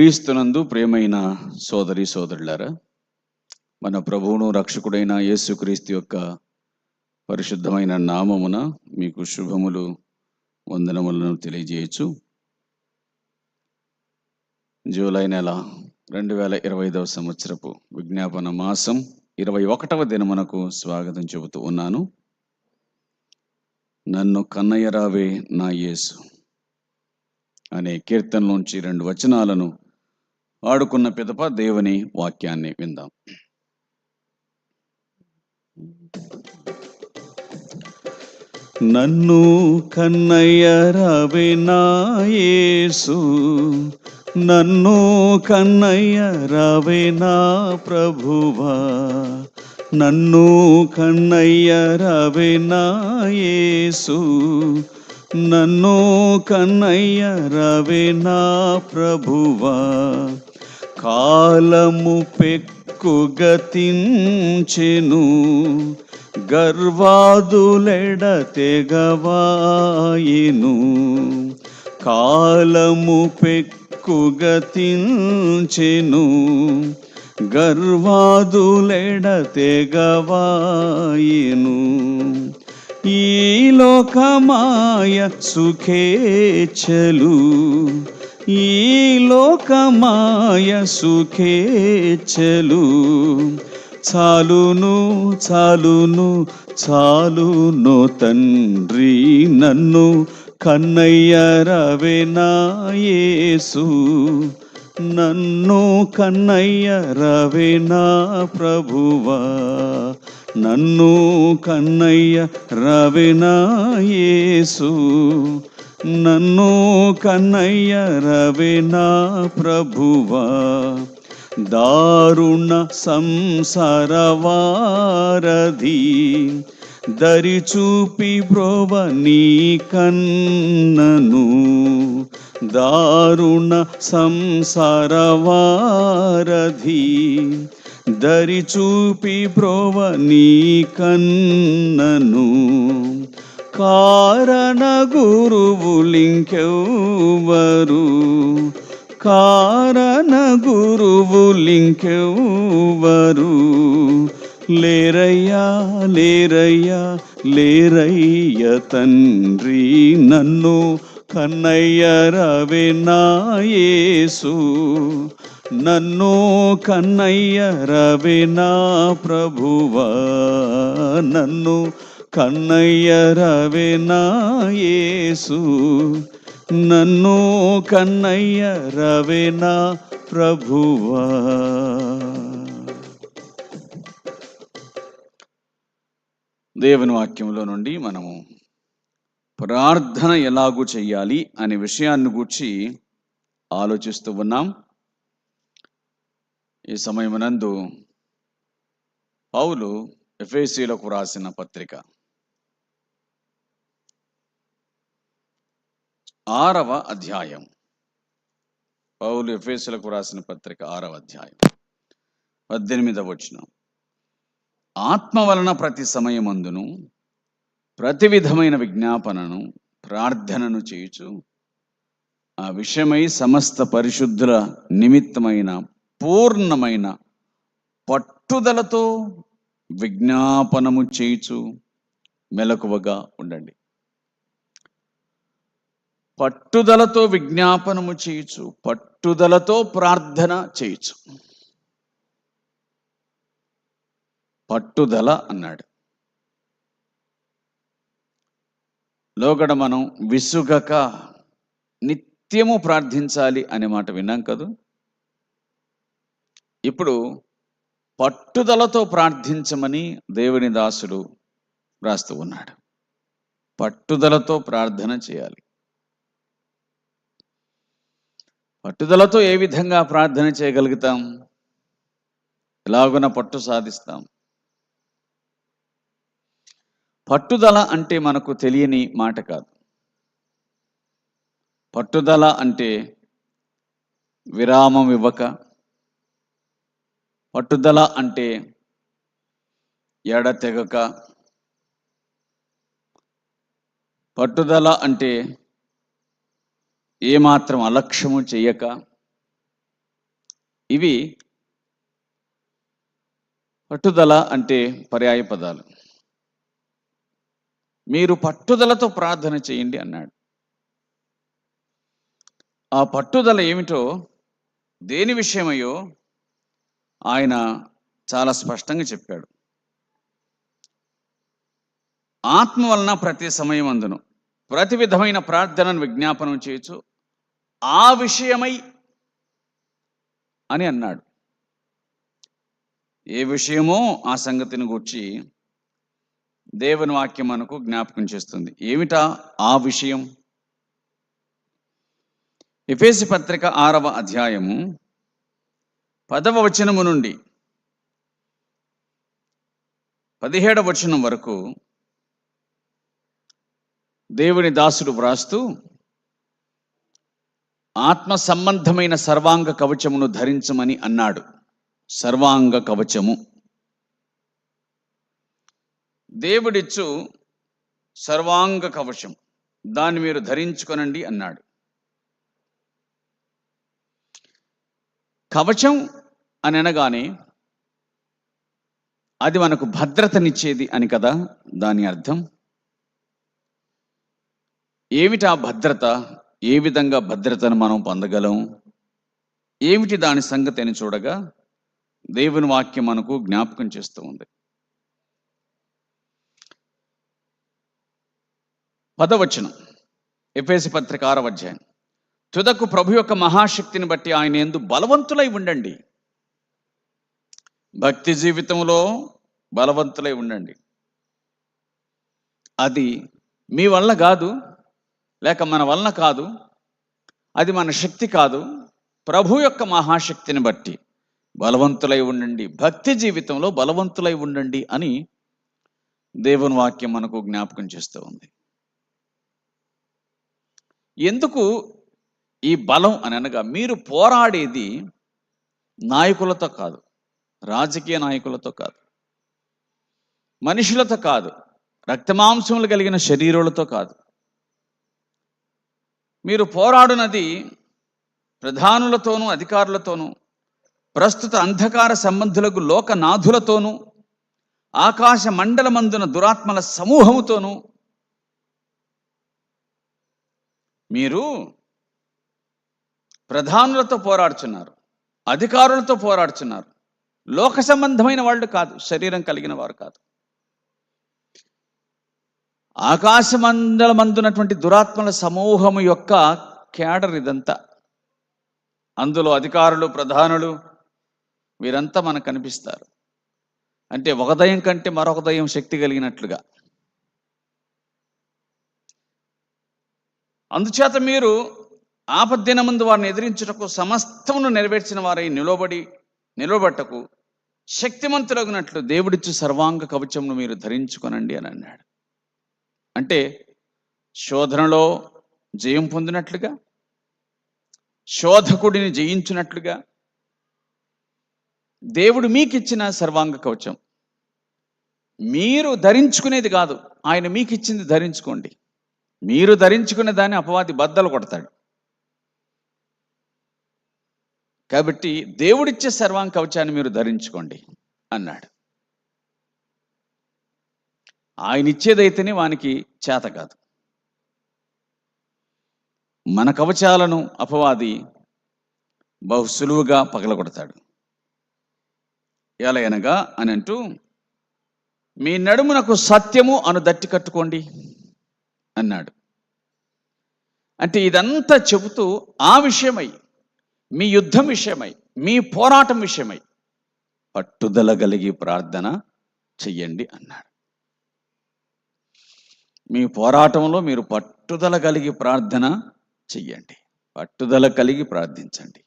క్రీస్తునందు ప్రేమైన సోదరి సోదరులారా మన ప్రభువును రక్షకుడైన యేసుక్రీస్తు యొక్క పరిశుద్ధమైన నామమున మీకు శుభములు వందనములను తెలియజేయచ్చు. జూలై నెల రెండు వేల ఇరవై ఐదవ సంవత్సరపు విజ్ఞాపన మాసం ఇరవై ఒకటవ దినమునకు స్వాగతం చెబుతూ ఉన్నాను. నన్ను కన్నయ్యరావే నా యేసు అనే కీర్తనలోంచి రెండు వచనాలను ఆడుకున్న పిదప దేవుని వాక్యాన్ని విందాం. నన్ను కన్నయ్య రవినాయేసు నన్ను కన్నయ్య రవినా ప్రభువా. నన్ను కన్నయ్య రవినాయేసు నన్ను కన్నయ్య రవినా ప్రభువా. కాలము పెక్కుగతించెను గర్వాదులెడ తెగవాయిను. కాలము పెక్కుగతించెను గర్వాదులెడ తెగవాయిను. ఈ లోకమాయ సుఖేచ్ఛలు ఈ లోకమాయ సుఖేచ్ఛలు. చాలును చాలును చాలును తండ్రి నన్ను కన్నయ్య రవే నన్ను కన్నయ్య రవేనా ప్రభువా. నన్ను కన్నయ్య రవేనాయేసు నన్ను కన్నయ్య రవే నా ప్రభువా. దారుణ సంసారవారధి దరిచూపి బ్రోవ నీ కన్నను. దారుణ సంసారవారధి దరిచూపి బ్రోవ నీ కన్నను. కారణ గురువులింకెవ్వరు కారణ గురువులింకెవ్వరు లేరయ్యా లేరయ్యా లేరయ్య తండ్రి నన్ను కన్నయ్య రవే నా నన్ను కన్నయ్య రవే నా ప్రభువా. నన్ను కన్నయ్య రవేనాయేసు యేసు. నన్ను కన్నయ్య రవేనా ప్రభువా. దేవుని వాక్యంలో నుండి మనము ప్రార్థన ఎలాగూ చేయాలి అనే విషయాన్ని గూర్చి ఆలోచిస్తూ ఉన్నాం. ఈ సమయమునందు పౌలు ఎఫ్ఏసీలకు రాసిన పత్రిక ఆరవ అధ్యాయం. పౌలు ఎఫేసులకు రాసిన పత్రిక ఆరవ అధ్యాయం. పద్దెనిమిదవ వచనం. ఆత్మ వలన ప్రతి సమయమందును ప్రతి విధమైన విజ్ఞాపనను ప్రార్థనను చేయుచు ఆ విషయమై సమస్త పరిశుద్ధుల నిమిత్తమైన పూర్ణమైన పట్టుదలతో విజ్ఞాపనము చేయుచు మెలకువగా ఉండండి. పట్టుదలతో విజ్ఞాపనము చేయొచ్చు పట్టుదలతో ప్రార్థన చేయొచ్చు పట్టుదల అన్నాడు. లోగడ మనం విసుగక నిత్యము ప్రార్థించాలి అనే మాట విన్నాం కదూ? ఇప్పుడు పట్టుదలతో ప్రార్థించమని దేవుని దాసుడు రాస్తూ ఉన్నాడు. పట్టుదలతో ప్రార్థన చేయాలి. పట్టుదలతో ఏ విధంగా ప్రార్థన చేయగలుగుతాం? ఎలాగున పట్టు సాధిస్తాం? పట్టుదల అంటే మనకు తెలియని మాట కాదు. పట్టుదల అంటే విరామం ఇవ్వక పట్టుదల అంటే ఎడతెగక పట్టుదల అంటే ఏమాత్రం అలక్ష్యము చెయ్యక ఇవి పట్టుదల అంటే పర్యాయ పదాలు. మీరు పట్టుదలతో ప్రార్థన చేయండి అన్నాడు. ఆ పట్టుదల ఏమిటో దేని విషయమయ్యో ఆయన చాలా స్పష్టంగా చెప్పాడు. ఆత్మ వలన ప్రతి సమయం అందును ప్రతి విధమైన ప్రార్థనను విజ్ఞాపనం చేయొచ్చు ఆ విషయమై అని అన్నాడు. ఏ విషయమో ఆ సంగతిని గూర్చి దేవుని వాక్యం మనకు జ్ఞాపకం చేస్తుంది. ఏమిటా ఆ విషయం? ఎఫేసి పత్రిక ఆరవ అధ్యాయము పదవ వచనము నుండి పదిహేడవ వచనం వరకు దేవుని దాసుడు వ్రాస్తూ ఆత్మ సంబంధమైన సర్వాంగ కవచమును ధరించమని అన్నాడు. సర్వాంగ కవచము. దేవుడిచ్చు సర్వాంగ కవచం. దాన్ని మీరు ధరించుకొనండి అన్నాడు. కవచం అని అనగానే అది మనకు భద్రతనిచ్చేది అని కదా దాని అర్థం? ఏమిటా భద్రత? ఏ విధంగా భద్రతను మనం పొందగలం? ఏమిటి దాని సంగతి అని చూడగా దేవుని వాక్యం మనకు జ్ఞాపకం చేస్తూ ఉంది. పదవచనం ఎఫేసి పత్రిక ఆరవ అధ్యాయం తుదకు ప్రభు యొక్క మహాశక్తిని బట్టి ఆయన ఎందు బలవంతులై ఉండండి. భక్తి జీవితంలో బలవంతులై ఉండండి. అది మీ వల్ల కాదు లేక మన వలన కాదు అది మన శక్తి కాదు. ప్రభు యొక్క మహాశక్తిని బట్టి బలవంతులై ఉండండి. భక్తి జీవితంలో బలవంతులై ఉండండి అని దేవుని వాక్యం మనకు జ్ఞాపకం చేస్తూ ఉంది. ఎందుకు ఈ బలం అని అనగా మీరు పోరాడేది నాయకులతో కాదు రాజకీయ నాయకులతో కాదు మనుషులతో కాదు రక్తమాంసములు కలిగిన శరీరాలతో కాదు. మీరు పోరాడునది ప్రధానులతోనూ అధికారులతోనూ ప్రస్తుత అంధకార సంబంధులకు లోకనాథులతోనూ ఆకాశ మండలమందున దురాత్మల సమూహముతోనూ. మీరు ప్రధానులతో పోరాడుచున్నారు అధికారులతో పోరాడుచున్నారు. లోక సంబంధమైన వాళ్ళు కాదు శరీరం కలిగిన వారు కాదు. ఆకాశమండలమందున్నటువంటి దురాత్మల సమూహము యొక్క కేడర్ ఇదంతా. అందులో అధికారులు ప్రధానులు వీరంతా మనకు కనిపిస్తారు. అంటే ఒక దయం కంటే మరొక దయం శక్తి కలిగినట్లుగా. అందుచేత మీరు ఆపద్దిన ముందు వారిని ఎదిరించుటకు సమస్తమును నెరవేర్చిన వారై నిలబడి నిలబట్టకు శక్తిమంతులగినట్లు దేవుడిచ్చు సర్వాంగ కవచమును మీరు ధరించుకొనండి అని అన్నాడు. అంటే శోధనలో జయం పొందినట్లుగా శోధకుడిని జయించినట్లుగా దేవుడు మీకు ఇచ్చిన సర్వాంగ కవచం. మీరు ధరించుకునేది కాదు ఆయన మీకు ఇచ్చింది ధరించుకోండి. మీరు ధరించుకునే దాన్ని అపవాది బద్దలు కొడతాడు. కాబట్టి దేవుడిచ్చే సర్వాంగ కవచాన్ని మీరు ధరించుకోండి అన్నాడు. ఆయన ఇచ్చేదైతేనే వానికి చేత కాదు. మన కవచాలను అపవాది బహు సులువుగా పగలగొడతాడు. ఎలా అనగా అని అంటూ మీ నడుమునకు సత్యము అను దట్టి కట్టుకోండి అన్నాడు. అంటే ఇదంతా చెబుతూ ఆ విషయమై మీ యుద్ధం విషయమై మీ పోరాటం విషయమై పట్టుదల కలిగి ప్రార్థన చెయ్యండి అన్నాడు. మీ పోరాటంలో మీరు పట్టుదల కలిగి ప్రార్థన చెయ్యండి. పట్టుదల కలిగి ప్రార్థించండి.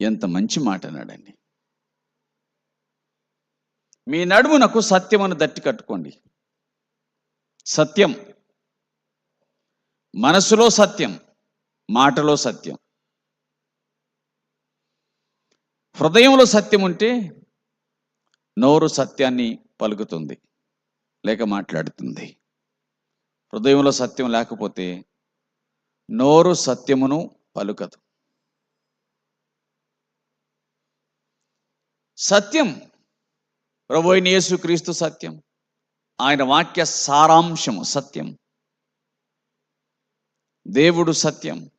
ఎంత మంచి మాట నాడండి మీ నడుమునకు సత్యమును దట్టి కట్టుకోండి. సత్యం. మనసులో సత్యం మాటలో సత్యం. హృదయంలో సత్యం ఉంటే నోరు సత్యాన్ని పలుకుతుంది. లేక మాట్లాడుతుంది. హృదయంలో సత్యం లేకపోతే నోరు సత్యమును పలుకదు. సత్యం ప్రభు యేసుక్రీస్తు సత్యం ఆయన వాక్య సారాంశము సత్యం. దేవుడు సత్యం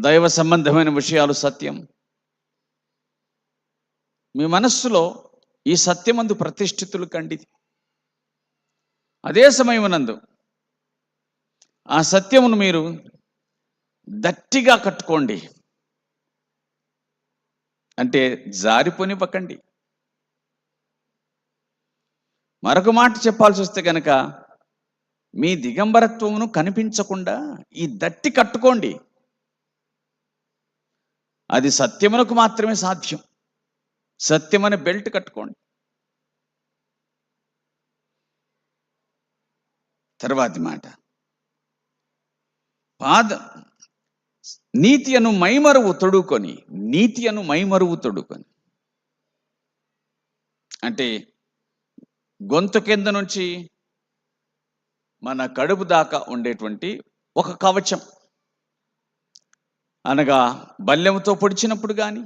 దైవ సంబంధమైన విషయాలు సత్యం. మీ మనస్సులో ఈ సత్యమందు ప్రతిష్ఠితులు కండి అదే సమయమునందు ఆ సత్యమును మీరు దట్టిగా కట్టుకోండి. అంటే జారిపోనివ్వకండి మరొక మాట చెప్పాల్సి వస్తే కనుక మీ దిగంబరత్వమును కనిపించకుండా ఈ దట్టి కట్టుకోండి. అది సత్యమునకు మాత్రమే సాధ్యం. సత్యమనే బెల్ట్ కట్టుకోండి. తర్వాతి మాట. పాద నీతియను మైమరువు తొడుకొని నీతి అను మైమరువు తొడుకొని. అంటే గొంతు కింద నుంచి మన కడుపు దాకా ఉండేటువంటి ఒక కవచం. అనగా బల్యంతో పొడిచినప్పుడు కానీ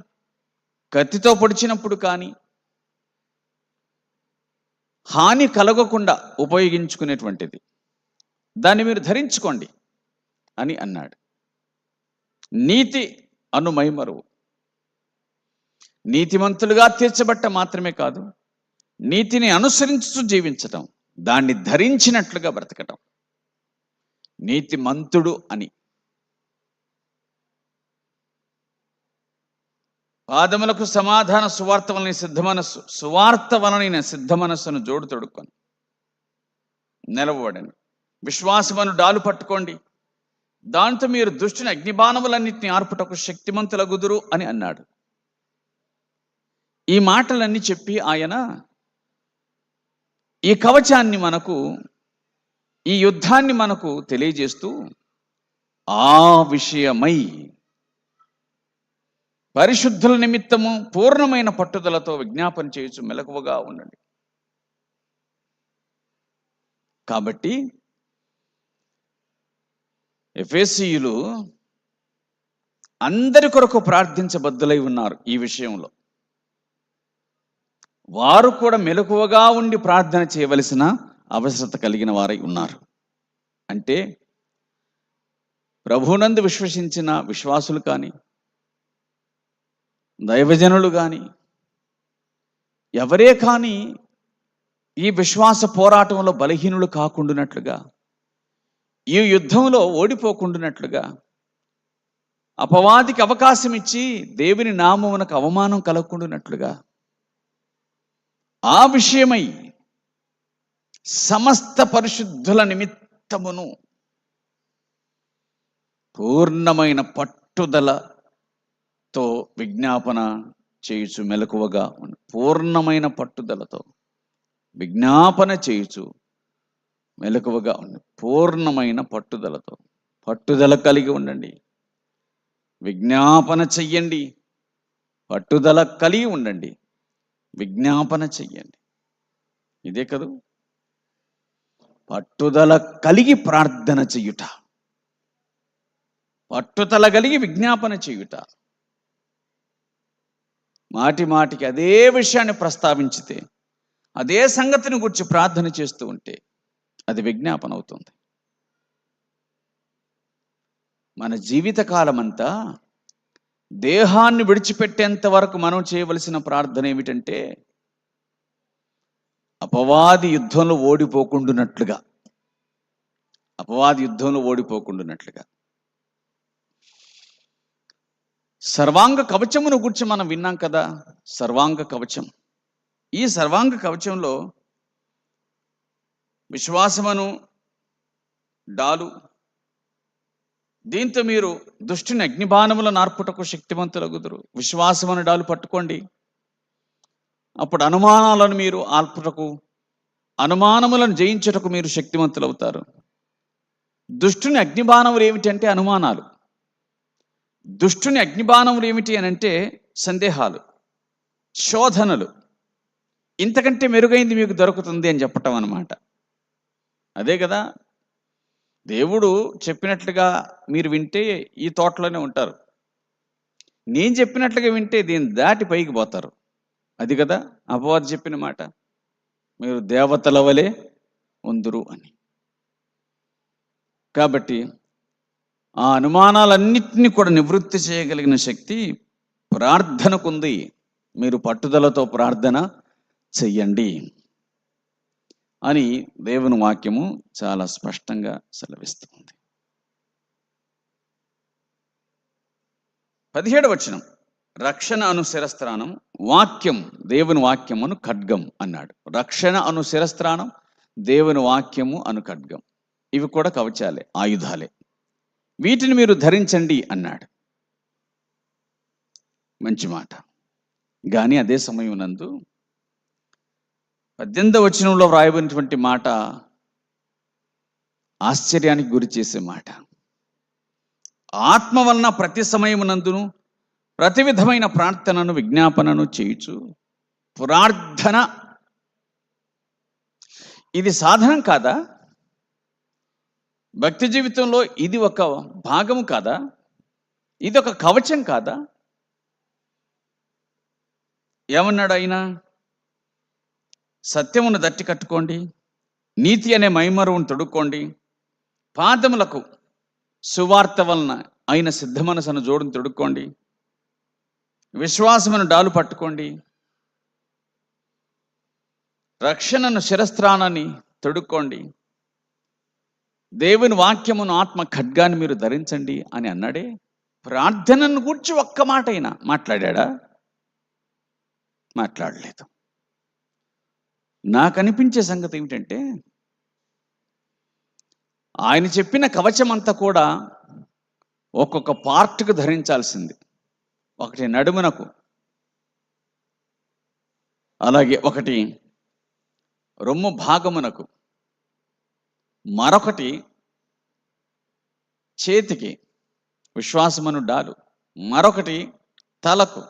కత్తితో పొడిచినప్పుడు కానీ హాని కలగకుండా ఉపయోగించుకునేటువంటిది. దాన్ని మీరు ధరించుకోండి అని అన్నాడు. నీతి అను మైమరువు నీతిమంతులుగా తీర్చబట్ట మాత్రమే కాదు నీతిని అనుసరించుతూ జీవించటం దాన్ని ధరించినట్లుగా బ్రతకటం. నీతిమంతుడు అని. పాదములకు సమాధాన సువార్త వలన సిద్ధ మనస్సు సువార్త వలన సిద్ధ మనస్సును జోడు తొడుక్కొని నిలబడను విశ్వాసమును డాలు పట్టుకోండి. దాంతో మీరు దుష్టిని అగ్నిబాణములన్నింటినీ ఆర్పుటకు శక్తిమంతులగుదురు అని అన్నాడు. ఈ మాటలన్నీ చెప్పి ఆయన ఈ కవచాన్ని మనకు ఈ యుద్ధాన్ని మనకు తెలియజేస్తూ ఆ విషయమై పరిశుద్ధుల నిమిత్తము పూర్ణమైన పట్టుదలతో విజ్ఞాపన చేయొచ్చు మెలకువగా ఉండండి. కాబట్టి ఎఫేసీయులు అందరి కొరకు ప్రార్థించబద్దులై ఉన్నారు ఈ విషయంలో. వారు కూడా మెలకువగా ఉండి ప్రార్థన చేయవలసిన అవసరత కలిగిన వారై ఉన్నారు. అంటే ప్రభునందు విశ్వసించిన విశ్వాసులు కానీ దైవజనులు కానీ ఎవరే కానీ ఈ విశ్వాస పోరాటంలో బలహీనులు కాకుండానట్లుగా ఈ యుద్ధంలో ఓడిపోకుండానట్లుగా అపవాదికి అవకాశం ఇచ్చి దేవుని నామమునకు అవమానం కలగకుండానట్లుగా ఆ విషయమై సమస్త పరిశుద్ధుల నిమిత్తమును పూర్ణమైన పట్టుదలతో విజ్ఞాపన చేయుచు మెలకువగా పూర్ణమైన పట్టుదలతో విజ్ఞాపన చేయుచు మెలకువగా ఉండి పూర్ణమైన పట్టుదలతో పట్టుదల కలిగి ఉండండి. విజ్ఞాపన చెయ్యండి. పట్టుదల కలిగి ఉండండి. విజ్ఞాపన చెయ్యండి. ఇదే కదూ? పట్టుదల కలిగి ప్రార్థన చెయ్యుట పట్టుదల కలిగి విజ్ఞాపన చేయుట. మాటి మాటికి అదే విషయాన్ని ప్రస్తావించితే అదే సంగతిని గురించి ప్రార్థన చేస్తూ ఉంటే అది విజ్ఞాపన అవుతుంది మన జీవితకాలం అంతా దేహాన్ని విడిచిపెట్టేంత వరకు మనం చేయవలసిన ప్రార్థన ఏమిటంటే అపవాది యుద్ధంలో ఓడిపోకుండునట్లుగా. అపవాది యుద్ధంలో ఓడిపోకుండునట్లుగా. సర్వాంగ కవచమును గురించి మనం విన్నాం కదా సర్వాంగ కవచం. ఈ సర్వాంగ కవచంలో విశ్వాసమును డాలు. దీంతో మీరు దుష్టుని అగ్నిబాణముల నార్పుటకు శక్తివంతులగుదురు. విశ్వాసమును డాలు పట్టుకోండి. అప్పుడు అనుమానాలను మీరు ఆల్పుటకు అనుమానములను జయించుటకు మీరు శక్తివంతులవుతారు. దుష్టుని అగ్నిబాణములు ఏమిటంటే అనుమానాలు. దుష్టుని అగ్నిబాణములు ఏమిటి అని అంటే సందేహాలు శోధనలు. ఇంతకంటే మెరుగైంది మీకు దొరుకుతుంది అని చెప్పటం అనమాట అదే కదా. దేవుడు చెప్పినట్లుగా మీరు వింటే ఈ తోటలోనే ఉంటారు. నేను చెప్పినట్లుగా వింటే దీన్ని దాటి పైకి పోతారు. అది కదా అపవాది చెప్పిన మాట. మీరు దేవతల వలె ఉందురు అని. కాబట్టి ఆ అనుమానాలన్నింటినీ కూడా నివృత్తి చేయగలిగిన శక్తి ప్రార్థనకుంది. మీరు పట్టుదలతో ప్రార్థన చెయ్యండి. అని దేవుని వాక్యము చాలా స్పష్టంగా సెలవిస్తుంది. పదిహేడు వచనం రక్షణ అను శిరస్త్రాణం వాక్యం దేవుని వాక్యమును ఖడ్గం అన్నాడు. రక్షణ అను శిరస్త్రాణం దేవుని వాక్యము అను ఖడ్గం. ఇవి కూడా కవచాలే ఆయుధాలే. వీటిని మీరు ధరించండి అన్నాడు. మంచి మాట. కానీ అదే సమయం నందు పద్దెనిమిదవ వచనంలో వ్రాయబడినటువంటి మాట ఆశ్చర్యానికి గురి చేసే మాట. ఆత్మ వలన ప్రతి సమయమునందును ప్రతి విధమైన ప్రార్థనను విజ్ఞాపనను చేయుచు ప్రార్థన. ఇది సాధనం కాదా? భక్తి జీవితంలో ఇది ఒక భాగము కాదా? ఇది ఒక కవచం కాదా? ఏమన్నాడు అయినా సత్యమును దట్టి కట్టుకోండి నీతి అనే మైమరువును తొడుక్కోండి పాదములకు సువార్త వలన అయిన సిద్ధ మనసును జోడును తొడుక్కోండి విశ్వాసమును డాలు పట్టుకోండి రక్షణను శిరస్త్రానాన్ని తొడుక్కోండి దేవుని వాక్యమును ఆత్మ ఖడ్గాన్ని మీరు ధరించండి అని అన్నాడే. ప్రార్థనను గురించి ఒక్క మాట అయినా మాట్లాడా మాట్లాడలేదు. నాకు అనిపించే సంగతి ఏమిటంటే ఆయన చెప్పిన కవచం అంతా కూడా ఒక్కొక్క పార్ట్కు ధరించాల్సింది. ఒకటి నడుమునకు. అలాగే ఒకటి రొమ్ము భాగమునకు. మరొకటి చేతికి విశ్వాసమను డాలు. మరొకటి తలకు.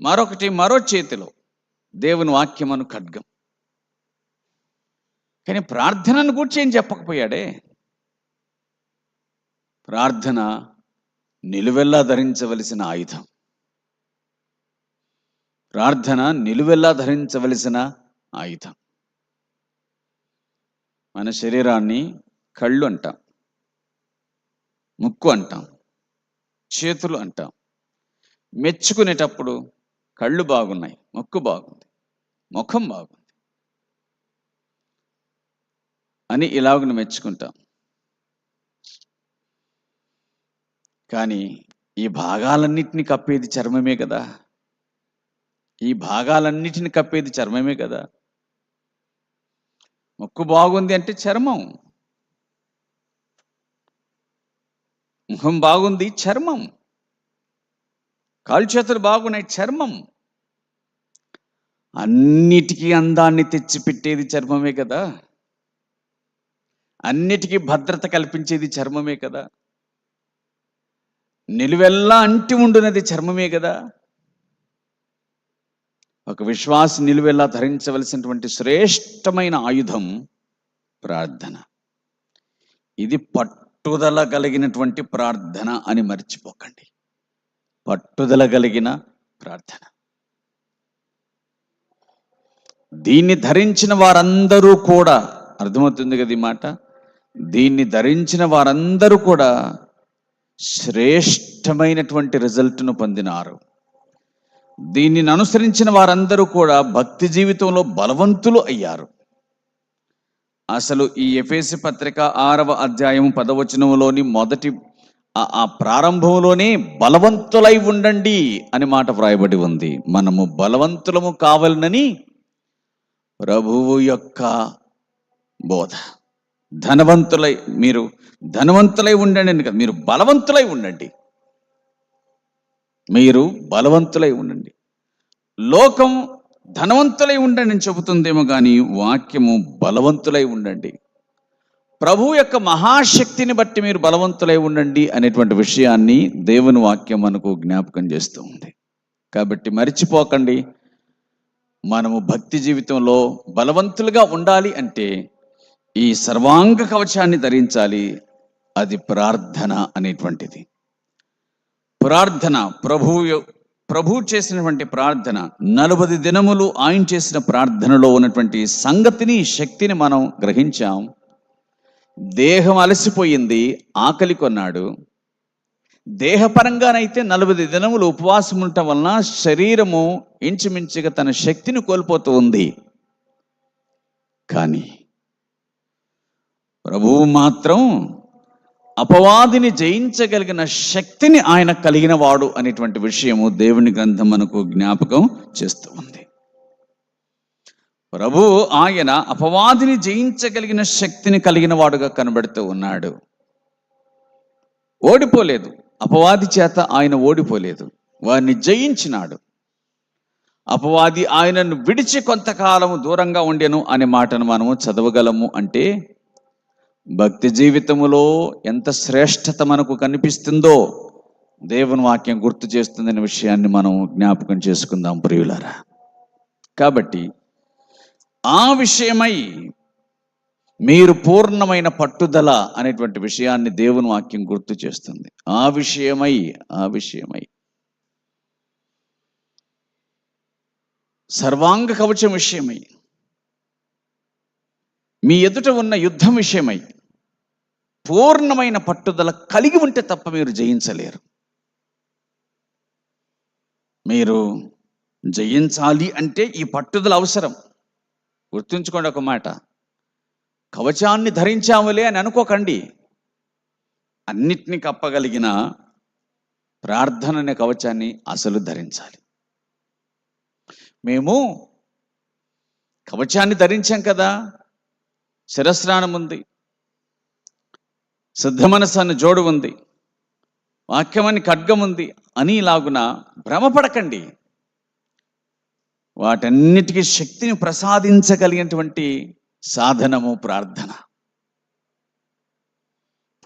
మరొకటి మరో చేతిలో దేవుని వాక్యమను ఖడ్గం. కానీ ప్రార్థనను గురించి ఏం చెప్పకపోయాడే. ప్రార్థన నిలువెల్లా ధరించవలసిన ఆయుధం. ప్రార్థన నిలువెల్లా ధరించవలసిన ఆయుధం. మన శరీరాన్ని కళ్ళు అంటాం. ముక్కు అంటాం. చేతులు అంటాం. మెచ్చుకునేటప్పుడు కళ్ళు బాగున్నాయి ముక్కు బాగుంది ముఖం బాగుంది. అని ఇలాగను మెచ్చుకుంటాం. కానీ ఈ భాగాలన్నిటిని కప్పేది చర్మమే కదా. ఈ భాగాలన్నిటిని కప్పేది చర్మమే కదా. ముక్కు బాగుంది అంటే చర్మం. ముఖం బాగుంది చర్మం. కాలు చేతులు బాగున్నాయి చర్మం. అన్నిటికీ అందాన్ని తెచ్చిపెట్టేది చర్మమే కదా. అన్నిటికీ భద్రత కల్పించేది చర్మమే కదా. నిలువెల్లా అంటి ఉండునది చర్మమే కదా. ఒక విశ్వాస నిలువెల్లా ధరించవలసినటువంటి శ్రేష్టమైన ఆయుధం ప్రార్థన. ఇది పట్టుదల కలిగినటువంటి ప్రార్థన అని మర్చిపోకండి. పట్టుదల కలిగిన ప్రార్థన. దీన్ని ధరించిన వారందరూ కూడా అర్థమవుతుంది కదా ఈ మాట? దీన్ని ధరించిన వారందరూ కూడా శ్రేష్టమైనటువంటి రిజల్ట్ను పొందినారు. దీనిని అనుసరించిన వారందరూ కూడా భక్తి జీవితంలో బలవంతులు అయ్యారు. అసలు ఈ ఎఫేసి పత్రిక ఆరవ అధ్యాయం పదవచనంలోని మొదటి ఆ- ఆ ప్రారంభంలోనే బలవంతులై ఉండండి అని మాట వ్రాయబడి ఉంది. మనము బలవంతులము కావాలనని ప్రభువు యొక్క బోధ. ధనవంతులై మీరు ధనవంతులై ఉండండి అని కాదు మీరు బలవంతులై ఉండండి. మీరు బలవంతులై ఉండండి. లోకం ధనవంతులై ఉండండి అని చెబుతుందేమో కానీ వాక్యము బలవంతులై ఉండండి. ప్రభు యొక్క మహాశక్తిని బట్టి మీరు బలవంతులై ఉండండి అనేటువంటి విషయాన్ని దేవుని వాక్యం మనకు జ్ఞాపకం చేస్తూ ఉంది. కాబట్టి మర్చిపోకండి. మనము భక్తి జీవితంలో బలవంతులుగా ఉండాలి అంటే ఈ సర్వాంగ కవచాన్ని ధరించాలి అది ప్రార్థన అనేటువంటిది. ప్రార్థన ప్రభువు ప్రభు చేసినటువంటి ప్రార్థన నలభై దినములు ఆయన చేసిన ప్రార్థనలో ఉన్నటువంటి సంగతిని శక్తిని మనం గ్రహించాం. దేహం అలసిపోయింది ఆకలి కొన్నాడు. దేహపరంగానైతే నలభై దినములు ఉపవాసం ఉండటం వలన శరీరము ఇంచుమించుగా తన శక్తిని కోల్పోతూ ఉంది. కానీ ప్రభువు మాత్రం అపవాదిని జయించగలిగిన శక్తిని ఆయన కలిగిన వాడు అనేటువంటి విషయము దేవుని గ్రంథం మనకు జ్ఞాపకం చేస్తూ ఉంది. ప్రభు ఆయన అపవాదిని జయించగలిగిన శక్తిని కలిగిన వాడుగా కనబడుతూ ఉన్నాడు. ఓడిపోలేదు. అపవాది చేత ఆయన ఓడిపోలేదు. వారిని జయించినాడు. అపవాది ఆయనను విడిచి కొంతకాలము దూరంగా ఉండెను అనే మాటను మనము చదవగలము అంటే భక్తి జీవితములో ఎంత శ్రేష్టత మనకు కనిపిస్తుందో దేవుని వాక్యం గుర్తు చేస్తుందనే విషయాన్ని మనం జ్ఞాపకం చేసుకుందాం ప్రియులారా. కాబట్టి ఆ విషయమై మీరు పూర్ణమైన పట్టుదల అనేటువంటి విషయాన్ని దేవుని వాక్యం గుర్తు చేస్తుంది. ఆ విషయమై ఆ విషయమై. సర్వాంగ కవచం విషయమై. మీ ఎదుట ఉన్న యుద్ధం విషయమై. పూర్ణమైన పట్టుదల కలిగి ఉంటే తప్ప మీరు జయించలేరు. మీరు జయించాలి అంటే ఈ పట్టుదల అవసరం. గుర్తుంచుకోండి ఒక మాట. కవచాన్ని ధరించాములే అని అనుకోకండి. అన్నిటినీ కప్పగలిగిన ప్రార్థన అనే కవచాన్ని అసలు ధరించాలి. మేము కవచాన్ని ధరించాం కదా. శిరస్నానం ఉంది. సిద్ధ మనసు అన్న జోడు ఉంది వాక్యమని ఖడ్గం ఉంది అని ఇలాగున భ్రమపడకండి. వాటన్నిటికీ శక్తిని ప్రసాదించగలిగినటువంటి సాధనము ప్రార్థన.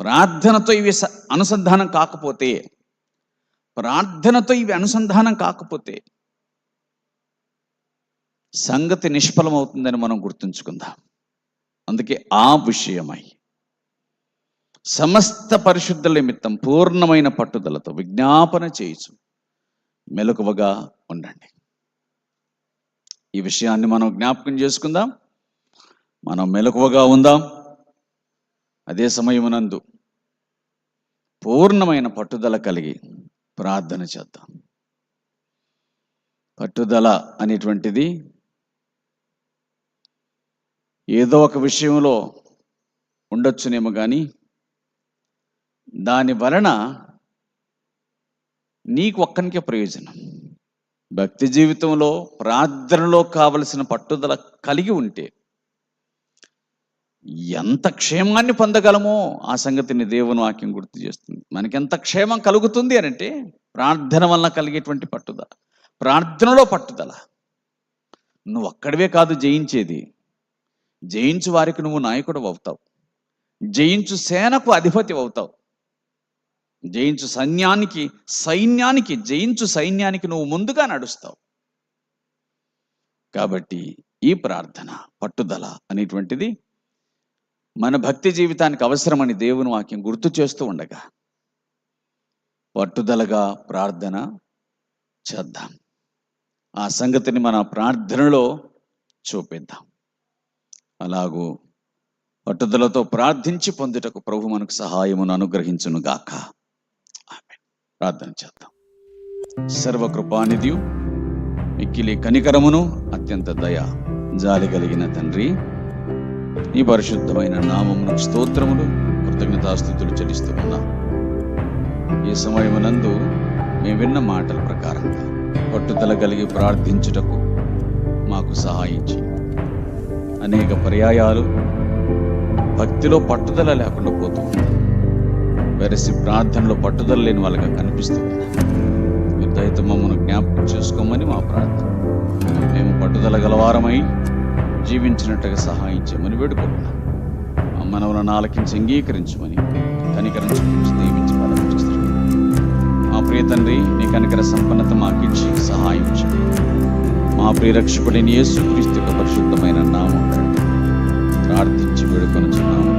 ప్రార్థనతో ఇవి అనుసంధానం కాకపోతే ప్రార్థనతో ఇవి అనుసంధానం కాకపోతే సంగతి నిష్ఫలమవుతుందని మనం గుర్తుంచుకుందాం. అందుకే ఆ విషయమై సమస్త పరిశుద్ధుల నిమిత్తం పూర్ణమైన పట్టుదలతో విజ్ఞాపన చేయొచ్చు మెలకువగా ఉండండి. ఈ విషయాన్ని మనం జ్ఞాపకం చేసుకుందాం. మనం మెలకువగా ఉందాం. అదే సమయమునందు పూర్ణమైన పట్టుదల కలిగి ప్రార్థన చేద్దాం. పట్టుదల అనేటువంటిది ఏదో ఒక విషయంలో ఉండొచ్చునేమో కానీ దాని వలన నీకు ఒక్కనికే ప్రయోజనం. భక్తి జీవితంలో ప్రార్థనలో కావలసిన పట్టుదల కలిగి ఉంటే ఎంత క్షేమాన్ని పొందగలమో ఆ సంగతిని దేవుని వాక్యం గుర్తు చేస్తుంది. మనకి ఎంత క్షేమం కలుగుతుంది అని అంటే ప్రార్థన వలన కలిగేటువంటి పట్టుదల ప్రార్థనలో పట్టుదల. నువ్వు ఒక్కడివే కాదు జయించేది. జయించు వారికి నువ్వు నాయకుడు అవుతావు. జయించు సేనకు అధిపతి అవుతావు. జయించు సైన్యానికి సైన్యానికి జయించు సైన్యానికి నువ్వు ముందుగా నడుస్తావు. కాబట్టి ఈ ప్రార్థన పట్టుదల అనేటువంటిది మన భక్తి జీవితానికి అవసరమని దేవుని వాక్యం గుర్తు చేస్తూ ఉండగా పట్టుదలగా ప్రార్థన చేద్దాం. ఆ సంగతిని మన ప్రార్థనలో చూపిద్దాం. అలాగూ పట్టుదలతో ప్రార్థించి పొందుటకు ప్రభు మనకు సహాయమును అనుగ్రహించునుగాక. గాక ప్రార్థన చేద్దాం. సర్వకృపానిధియు మిక్కిలి కనికరమును అత్యంత దయ జాలి కలిగిన తండ్రి ఈ పరిశుద్ధమైన నామమును స్తోత్రములు కృతజ్ఞతాస్థుతులు చెల్లిస్తూ ఉన్నాం ఈ సమయమునందు మేము విన్న మాటల ప్రకారంగా పట్టుదల కలిగి ప్రార్థించుటకు మాకు సహాయించి అనేక పర్యాయాలు భక్తిలో పట్టుదల లేకుండా పోతుంది వెరసి ప్రార్థనలో పట్టుదల లేని వాళ్ళగా కనిపిస్తుంది. మీరు దయతో మమ్మల్ని జ్ఞాపకం చేసుకోమని మా ప్రార్థన. మేము పట్టుదల గలవారమై జీవించినట్టుగా సహాయం చేయమని వేడుకుంటున్నాం. మా మనవులను ఆలకించి అంగీకరించమని కనికరించమని దీవించి బలపరుస్తున్నాం మా ప్రియ తండ్రి నీ కనికర సంపన్నత మాకిచ్చి సహాయం చేయండి మా ప్రియ రక్షకుడిని యొక్క పరిశుద్ధమైన నామం ప్రార్థించి వేడుకొనుచున్నాము